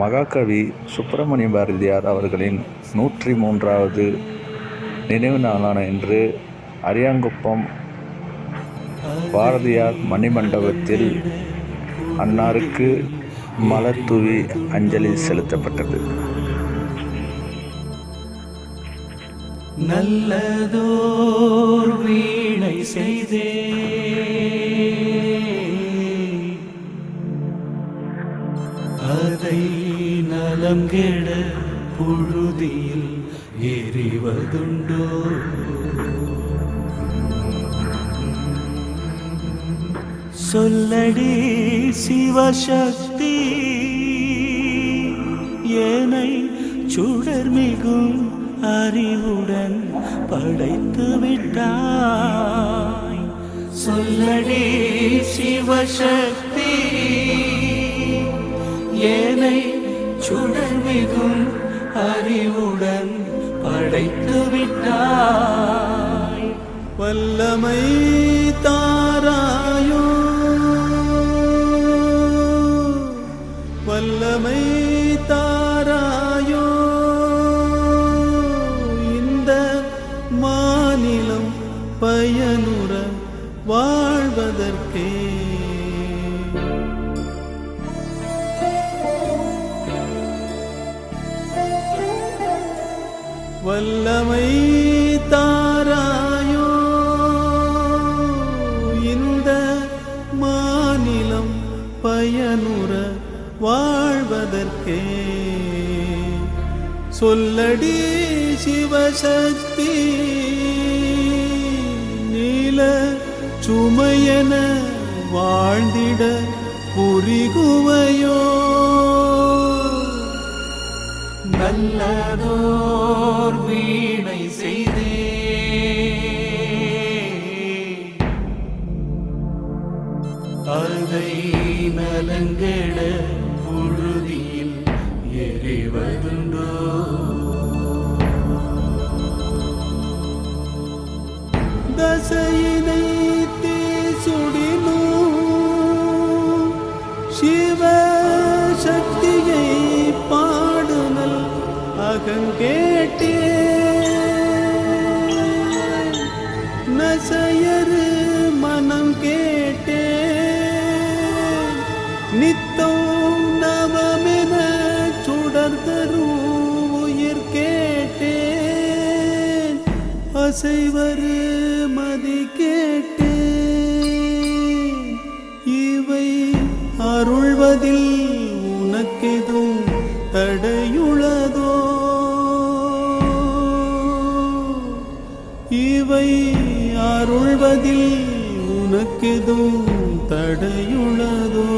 மகாகவி சுப்பிரமணிய பாரதியார் அவர்களின் நூற்றி மூன்றாவது நினைவு நாளான இன்று அரியாங்குப்பம் பாரதியார் மணிமண்டபத்தில் அன்னாருக்கு மலர் தூவி அஞ்சலி செலுத்தப்பட்டது. நல்லதோர் வீணை செய்தே நலம் கெட புழுதியில் எறிவதுண்டோ சொல்லடி சிவசக்தி ஏனை சுடர் மிகும் அறிவுடன் படைத்து விட்டாய். சொல்லடி சிவசக்தி ஏனை சுடர்மிகும் அறிவுடன் படைத்து விட்டாய். வல்லமை தாராயோ. வல்லமை தாராயோ. இந்த மாநிலம் பயனுற வாழ்வதற்கே வல்லமை தாராயோ இந்த மாநிலம் பயனுற வாழ்வதற்கே. சொல்லடி சிவசக்தி நீல சுமையன வாழ்ந்திட புரிகுவையோ கலங்கட புழுதியில் எறிவதுண்டோ தசையினை தீசுடினோ சிவ சக்தியை பாடுனல் அகங்கேட்டே நசையரு மனம் கேட்டே நித்தம் நவமென சுடர்தரும் உயிர் கேட்டேன். அசைவரு மதி கேட்டேன். இவை அருள்வதில் உனக்கெதும் தடையுளதோ? இவை அருள்வதில் உனக்கெதும் தடையுளதோ?